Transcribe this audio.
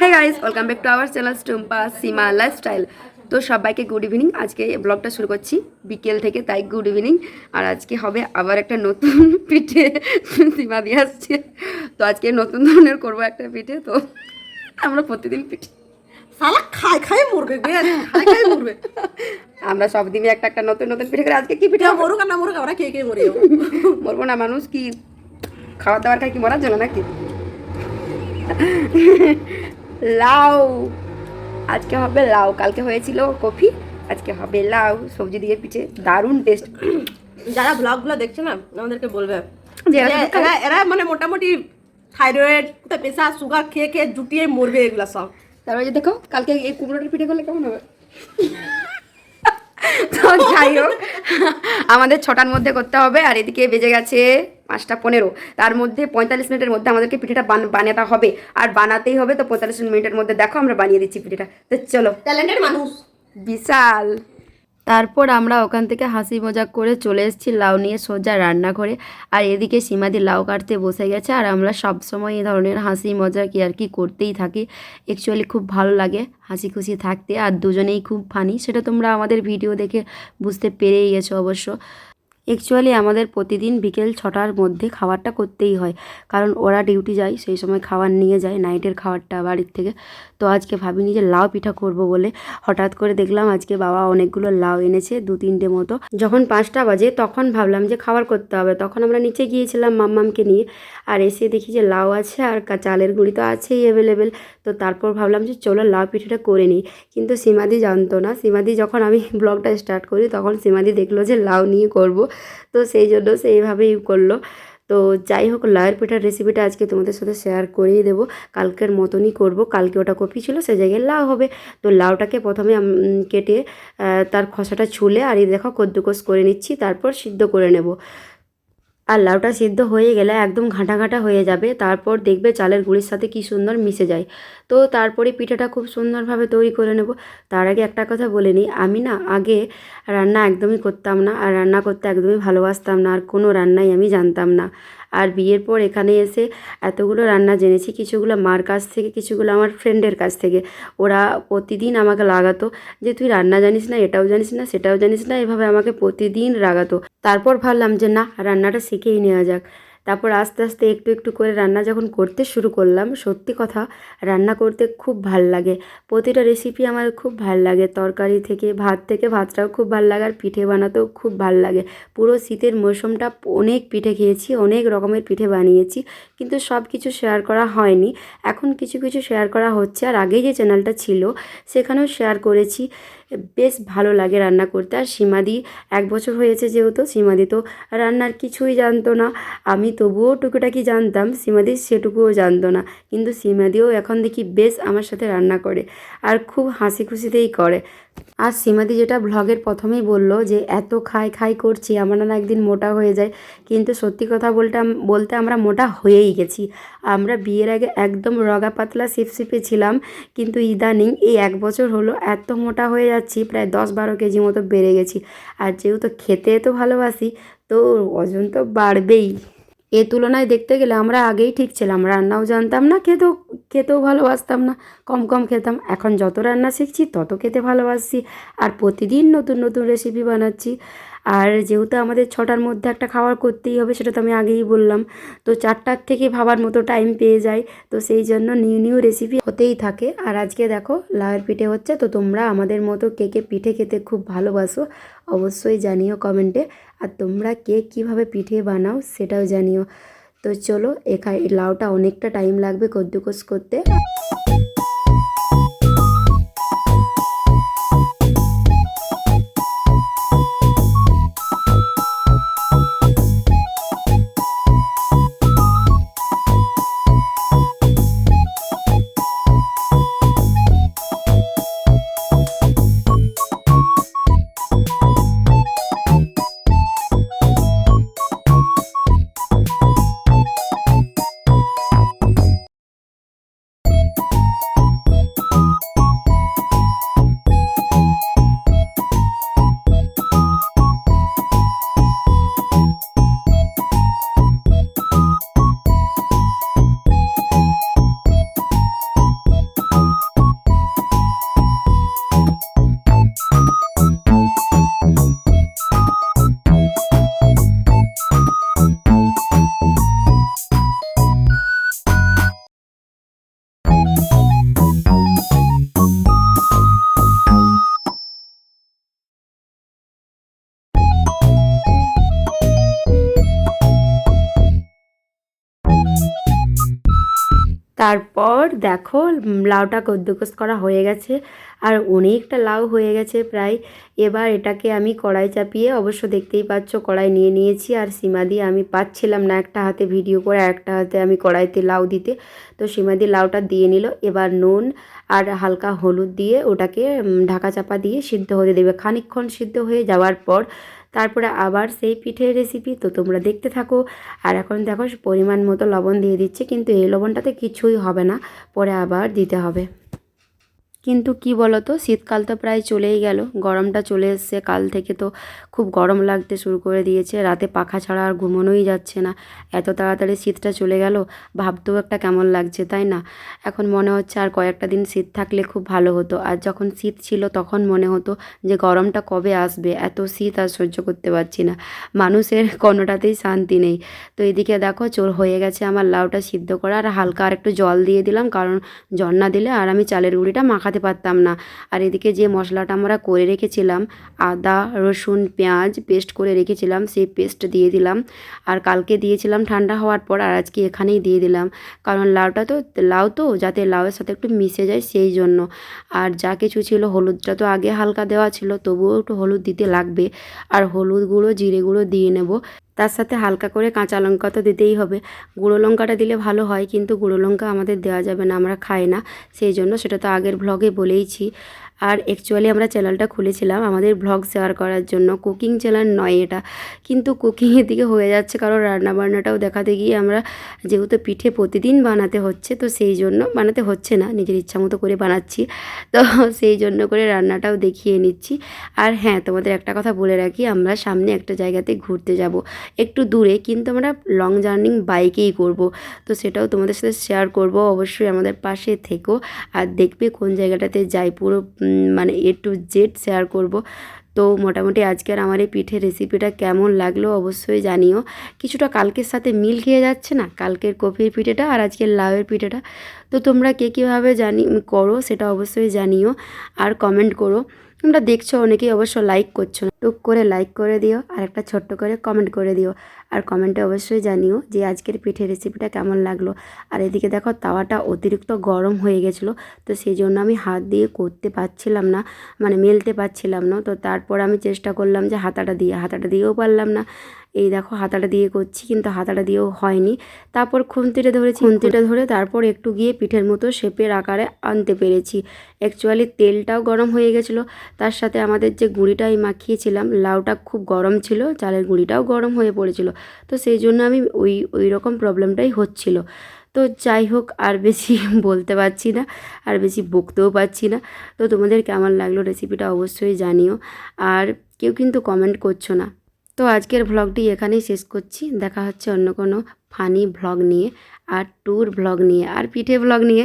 হ্যাঁ guys welcome back to our channel Tumpa Seema lifestyle তো সবাইকে গুড ইভিনিং আজকে ব্লগটা শুরু করছি বিকেল থেকে তাই গুড ইভিনিং আর আজকে হবে আবার একটা নতুন পিঠে সীমা দিয়ে আসছে। তো আজকে নতুন ধরনের করব একটা পিঠে তো আমরা প্রতিদিন পিঠে সালা খাই খাই মরবে খাই খাই মরবে। আমরা সব দিনই একটা একটা নতুন নতুন পিঠে করে আজকে কি পিঠে মরুক আর না মরুক আমরা কে কে মরি? বলব না মানুষ কি খাওয়া দাওয়ার খায় কি মরার জন্য নাকি? লাউ। আজকে হবে লাউ। কালকে হয়েছিল কফি আজকে হবে লাউ। সবজি দিয়ে পিঠে। দারুণ টেস্ট যারা ব্লগগুলো দেখছে না আমাদেরকে বলবে। যে এরা এরা মানে মোটামুটি থাইরয়েড প্রেশার সুগার খেয়ে খেয়ে জুটিয়ে মরবে এগুলা সব। তারপরে দেখো কালকে এই কুমড়োটার পিঠে করলে কেমন হবে? তো যাই হোক আমাদের ছটার মধ্যে করতে হবে আর এদিকে বেজে গেছে পাঁচটা পনেরো। তার মধ্যে পঁয়তাল্লিশ মিনিটের মধ্যে আমাদেরকে পিঠেটা বান- বানাতে হবে। আর বানাতেই হবে তো পঁয়তাল্লিশ মিনিটের মধ্যে। দেখো আমরা বানিয়ে দিচ্ছি পিঠেটা। তো চলো। ট্যালেন্টেড মানুষ। বিশাল। তারপর আমরা ওখান থেকে হাসি মজাক করে চলে এসেছি, লাউ নিয়ে সোজা রান্নাঘরে। আর এদিকে সীমাদি লাউ কাটতে বসে গেছে আর আমরা সব সময় এই ধরনের হাসি মজা কি আর কি করতেই থাকি। অ্যাকচুয়ালি খুব ভালো লাগে হাসি খুশি থাকতে আর দুজনেই খুব ফানি সেটা তোমরা আমাদের ভিডিও দেখে বুঝতে পেরেই গেছো অবশ্য। অ্যাকচুয়ালি আমাদের প্রতিদিন বিকেল ছটার মধ্যে খাবারটা করতেই হয়। কারণ ওরা ডিউটি যায়, সেই সময় খাবার নিয়ে যায় নাইটের খাবারটা বাড়ির থেকে। তো আজকে ভাবিনি যে লাউ পিঠা করব বলে। হঠাৎ করে দেখলাম আজকে বাবা অনেকগুলো লাউ এনেছে দু তিনটে মতো। যখন পাঁচটা বাজে তখন ভাবলাম যে খাবার করতে হবে। তখন আমরা নিচে গিয়েছিলাম মাম্মামকে নিয়ে। আর এসে দেখি যে লাউ আছে আর চালের গুঁড়ি তো আছেই অ্যাভেলেবেল তো তারপর ভাবলাম যে চলো লাউ পিঠাটা করে নিই। কিন্তু সীমাদি জানতো না। সীমাদি যখন আমি ব্লগটা স্টার্ট করি তখন সীমাদি দেখল যে লাউ নিয়ে করব। তো সেই জন্য সেইভাবেই করল। তো যাই হোক লায়ের পিঠার রেসিপিটা আজকে তোমাদের সাথে শেয়ার করেই দেবো। কালকের মতনই করব। কালকে ওটা কপি ছিল, সে জায়গায় লাউ হবে। তো লাউটাকে প্রথমে কেটে তার খসাটা ছুলে, আর এই দেখো কদ্দুকস করে নিচ্ছি, তারপর সিদ্ধ করে নেব। আর লাউটা সিদ্ধ হয়ে গেলে একদম ঘাঁটা ঘাঁটা হয়ে যাবে। তারপর দেখবে চালের গুঁড়ির সাথে কি সুন্দর মিশে যায়। তো তারপরে পিঠাটা খুব সুন্দরভাবে তৈরি করে নেব। তার আগে একটা কথা বলে নিই, আমি না আগে রান্না একদমই করতাম না, আর রান্না করতে একদমই ভালোবাসতাম না, আর কোনো রান্নাই আমি জানতাম না। আর বিয়ের পর এখানে এসে এতগুলো রান্না জেনেছি, কিছুগুলো মার কাছ থেকে, কিছুগুলো আমার ফ্রেন্ডের কাছ থেকে। ওরা প্রতিদিন আমাকে লাগাতো যে, তুই রান্না জানিস না, এটাও জানিস না, সেটাও জানিস না। এভাবে আমাকে প্রতিদিন রাগাতো। তারপর ভাবলাম যে, না, রান্নাটা শিখেই নেওয়া যাক। তারপর আস্তে আস্তে একটু একটু করে রান্না যখন করতে শুরু করলাম, সত্যি কথা রান্না করতে খুব ভালো লাগে। প্রতিটা রেসিপি আমার খুব ভালো লাগে। তরকারি থেকে, ভাত থেকে ভাতটাও খুব ভালো লাগে আর পিঠে বানাতেও খুব ভালো লাগে। পুরো শীতের মৌসুমটা অনেক পিঠে খেয়েছি, অনেক রকমের পিঠে বানিয়েছি। কিন্তু সব কিছু শেয়ার করা হয়নি। এখন কিছু কিছু শেয়ার করা হচ্ছে। আর আগে যে চ্যানেলটা ছিল, সেখানেও শেয়ার করেছি। বেশ ভালো লাগে রান্না করতে। আর সীমাদি এক বছর হয়েছে যেহেতু, সীমাদি তো রান্নার কিছুই জানতো না। আমি তবুও টুকুটাকি জানতাম, সীমাদি সেটুকুও জানতো না। কিন্তু সীমাদিও এখন দেখি বেশ আমার সাথে রান্না করে আর খুব হাসি খুশিতেই করে। আর সীমাদি যেটা ব্লগের প্রথমেই বলল যে, এত খাই খাই করছি, আমরা না একদিন মোটা হয়ে যায়। কিন্তু সত্যি কথা বলতে বলতে আমরা মোটা হয়েই গেছি। আমরা বিয়ের আগে একদম রগা পাতলা সিপসিপে ছিলাম, কিন্তু ইদানিং এই এক বছর হলো এত মোটা হয়ে যাচ্ছি, প্রায় দশ বারো কেজি মতো বেড়ে গেছি। আর যেহেতু খেতে তো ভালোবাসি, তো ওজন তো বাড়বেই। এ তুলনায় দেখতে গেলে আমরা আগেই ঠিক ছিলাম, রান্নাও জানতাম না, খেতেও খেতেও ভালোবাসতাম না, কম কম খেতাম। এখন যত রান্না শিখছি, তত খেতে ভালোবাসছি আর প্রতিদিন নতুন নতুন রেসিপি বানাচ্ছি। আর যেহেতু আমাদের ছটার মধ্যে একটা খাবার করতেই হবে, সেটা তো আমি আগেই বললাম। তো চারটার থেকে ভাবার মতো টাইম পেয়ে যাই তো সেই জন্য নিউ নিউ রেসিপি হতেই থাকে। আর আজকে দেখো, লাউয়ের পিঠে হচ্ছে। তো তোমরা আমাদের মতো কে কে পিঠে খেতে খুব ভালোবাসো, অবশ্যই জানিও কমেন্টে। আর তোমরা কে কীভাবে পিঠে বানাও, সেটাও জানিও। তো চলো, এখানে লাউটা অনেকটা টাইম লাগবে কদ্দুকস করতে। তারপর দেখো, লাউটা কদ্দুকস করা হয়ে গেছে আর অনেকটা লাউ হয়ে গেছে প্রায়। এবার এটাকে আমি কড়াই চাপিয়ে, অবশ্য দেখতেই পাচ্ছ কড়াই নিয়ে নিয়েছি আর সীমা দিয়ে আমি পাচ্ছিলাম না একটা হাতে ভিডিও করে, একটা হাতে আমি কড়াইতে লাউ দিতে। তো সীমা দিয়ে লাউটা দিয়ে নিল। এবার নুন আর হালকা হলুদ দিয়ে ওটাকে ঢাকা চাপা দিয়ে সিদ্ধ হতে দেবে। খানিকক্ষণ সিদ্ধ হয়ে যাওয়ার পর তারপরে আবার সেই পিঠের রেসিপি তো তোমরা দেখতে থাকো। আর এখন দেখো, পরিমাণ মতো লবণ দিয়ে দিচ্ছে, কিন্তু এই লবণটাতে কিছুই হবে না, পরে আবার দিতে হবে। কিন্তু কি বলো তো শীতকাল তো প্রায় চলেই গেল। গরমটা চলে এসছে কাল থেকে তো খুব গরম লাগতে শুরু করে দিয়েছে। রাতে পাখা ছাড়া আর ঘুমানোই যাচ্ছে না। এত তাড়াতাড়ি শীতটা চলে গেল, ভাবতেও একটা কেমন লাগছে, তাই না? এখন মনে হচ্ছে আর কয়েকটা দিন শীত থাকলে খুব ভালো হতো। আর যখন শীত ছিল তখন মনে হতো যে গরমটা কবে আসবে? এত শীত আর সহ্য করতে পারছি না। মানুষের কোনোটাতেই শান্তি নেই। তো এদিকে দেখো, চোর হয়ে গেছে, আমার লাউটা সিদ্ধ করা। আর হালকা আর একটু জল দিয়ে দিলাম, কারণ জল না দিলে আর আমি চালের গুঁড়িটা মাখাতে পারতাম না। আর এদিকে যে মশলাটা আমরা করে রেখেছিলাম, আদা, রসুন, পেঁয়াজ পেস্ট করে রেখেছিলাম, সেই পেস্ট দিয়ে দিলাম। আর কালকে দিয়েছিলাম ঠান্ডা হওয়ার পর আর আজকে এখানেই দিয়ে দিলাম। কারণ লাউটা তো, লাউ তো, যাতে লাউয়ের সাথে একটু মিশে যায় সেই জন্য। আর যা কিছু ছিল হলুদটা তো আগে হালকা দেওয়া ছিল, তবুও একটু হলুদ দিতে লাগবে। আর হলুদ গুঁড়ো জিরে গুঁড়ো দিয়ে নেব। তার সাথে হালকা করে কাঁচা লঙ্কা তো দিতেই হবে। গুঁড়ো লঙ্কাটা দিলে ভালো হয়, কিন্তু গুঁড়ো লঙ্কা আমাদের দেওয়া যাবে না, আমরা খাই না। সেই জন্য সেটা তো আগের ভ্লগে বলেইছি। আর অ্যাকচুয়ালি আমরা চ্যানেলটা খুলেছিলাম আমাদের ভ্লগ শেয়ার করার জন্য কুকিং চ্যানেল নয় এটা। কিন্তু কুকিংয়ের দিকে হয়ে যাচ্ছে কারণ রান্নাবান্নাটাও দেখাতে গিয়ে আমরা যেহেতু পিঠে প্রতিদিন বানাতে হচ্ছে, তো সেই জন্য বানাতে হচ্ছে না, নিজের ইচ্ছা মতো করে বানাচ্ছি। তো সেই জন্য করে রান্নাটাও দেখিয়ে নিচ্ছি। আর হ্যাঁ তোমাদের একটা কথা বলে রাখি, আমরা সামনে একটা জায়গাতে ঘুরতে যাব। একটু দূরে, কিন্তু আমরা লং জার্নিং বাইকেই করব। তো সেটাও তোমাদের সাথে শেয়ার করব, অবশ্যই আমাদের পাশে থেকো। আর দেখবে কোন জায়গাটাতে যাই, পুরো মানে এ টু জেড শেয়ার করব। তো মোটামুটি আজকের আমার এই পিঠের রেসিপিটা কেমন লাগল অবশ্যই জানিও। কিছুটা কালকের সাথে মিল খেয়ে যাচ্ছে না, কালকের কফির পিঠেটা আর আজকের লাউয়ের পিঠেটা। তো তোমরা কে কীভাবে জানি করো সেটা অবশ্যই জানিও আর কমেন্ট করো। তোমরা দেখছ অনেকেই অবশ্য লাইক করছ টুক করে লাইক করে দিও, আর একটা ছোট্ট করে কমেন্ট করে দিও। আর কমেন্টে অবশ্যই জানিও যে আজকের পিঠের রেসিপিটা কেমন লাগল। আর এদিকে দেখো তাওয়াটা অতিরিক্ত গরম হয়ে গেছিল, তো সেই জন্য আমি হাত দিয়ে করতে পারছিলাম না মানে মেলতে পারছিলাম না। তো তারপর আমি চেষ্টা করলাম যে হাতাটা দিয়ে, হাতাটা দিয়েও পারলাম না। এই দেখো হাতাটা দিয়ে করছি, কিন্তু হাতাটা দিয়েও হয়নি। তারপর খুন্তিটা ধরেছি, খুন্তিটা ধরে তারপর একটু গিয়ে পিঠের মতো শেপের আকারে আনতে পেরেছি। অ্যাকচুয়ালি তেলটাও গরম হয়ে গেছিল, তার সাথে আমাদের যে গুঁড়িটা আমি মাখিয়েছিলাম লাউটা খুব গরম ছিল, চালের গুঁড়িটাও গরম হয়ে পড়েছিল। তো সেই জন্য আমি ওই ওই রকম প্রবলেমটাই হচ্ছিল। তো যাই হোক, আর বেশি বলতে পারছি না, আর বেশি বকতেও পারছি না। তো তোমাদের কেমন লাগল রেসিপিটা অবশ্যই জানিও। আর কেউ কিন্তু কমেন্ট করছ না। তো আজকের ভ্লগটি এখানেই শেষ করছি। দেখা হচ্ছে অন্য কোনো ফানি ভ্লগ নিয়ে, আর ট্যুর ভ্লগ নিয়ে, আর পিঠে ভ্লগ নিয়ে।